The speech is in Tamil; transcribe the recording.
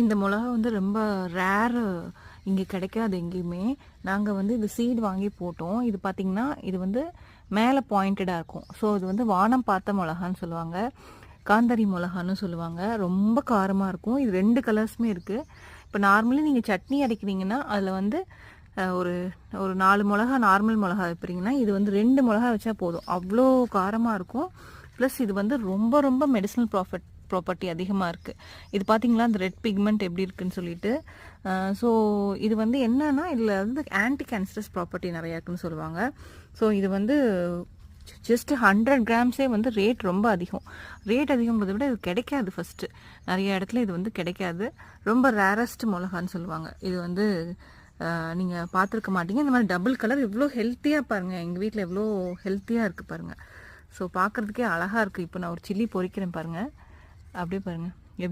இந்த மிளகா வந்து ரொம்ப ரேரு இங்கே கிடைக்காது எங்கேயுமே. நாங்கள் வந்து இது சீடு வாங்கி போட்டோம். இது பார்த்திங்கன்னா இது வந்து மேலே பாயிண்டடாக இருக்கும். ஸோ இது வந்து வானம் பார்த்த மிளகான்னு சொல்லுவாங்க. காந்தாரி மிளகான்னு சொல்லுவாங்க. ரொம்ப காரமாக இருக்கும். இது ரெண்டு கலர்ஸுமே இருக்குது இப்போ நார்மலி நீங்கள் சட்னி அரைக்கிறீங்கன்னா அதில் வந்து ஒரு ஒரு நாலு மிளகா நார்மல் மிளகா வைப்பீங்கன்னா இது வந்து ரெண்டு மிளகா வச்சா போதும். அவ்வளோ காரமாக இருக்கும். ப்ளஸ் இது வந்து ரொம்ப ரொம்ப மெடிசனல் ப்ராஃபிட் ப்ராப்பர்ட்டி அதிகமாக இருக்குது இது பார்த்தீங்களா அந்த ரெட் பிக்மெண்ட் எப்படி இருக்குன்னு சொல்லிட்டு. ஸோ இது வந்து என்னன்னா இதில் வந்து ஆன்டி கேன்சரஸ் ப்ராப்பர்ட்டி நிறையா இருக்குன்னு சொல்லுவாங்க. ஸோ இது வந்து ஜஸ்ட் ஹண்ட்ரட் கிராம்ஸே வந்து ரேட் ரொம்ப அதிகம். ரேட் அதிகங்கிறத விட இது கிடைக்காது ஃபஸ்ட்டு நிறைய இடத்துல இது வந்து கிடைக்காது. ரொம்ப ரேரஸ்ட் மிளகான்னு சொல்லுவாங்க. இது வந்து நீங்கள் பார்த்துருக்க மாட்டீங்க. இந்த மாதிரி டபுள் கலர் இவ்வளோ ஹெல்த்தியாக பாருங்கள் எங்கள் வீட்டில் எவ்வளோ ஹெல்த்தியாக இருக்குது பாருங்கள் ஸோ பார்க்குறதுக்கே அழகாக இருக்குது இப்போ நான் ஒரு சில்லி பொரிக்கிறேன் பாருங்கள் அப்படியே பாருங்கள் எப்படி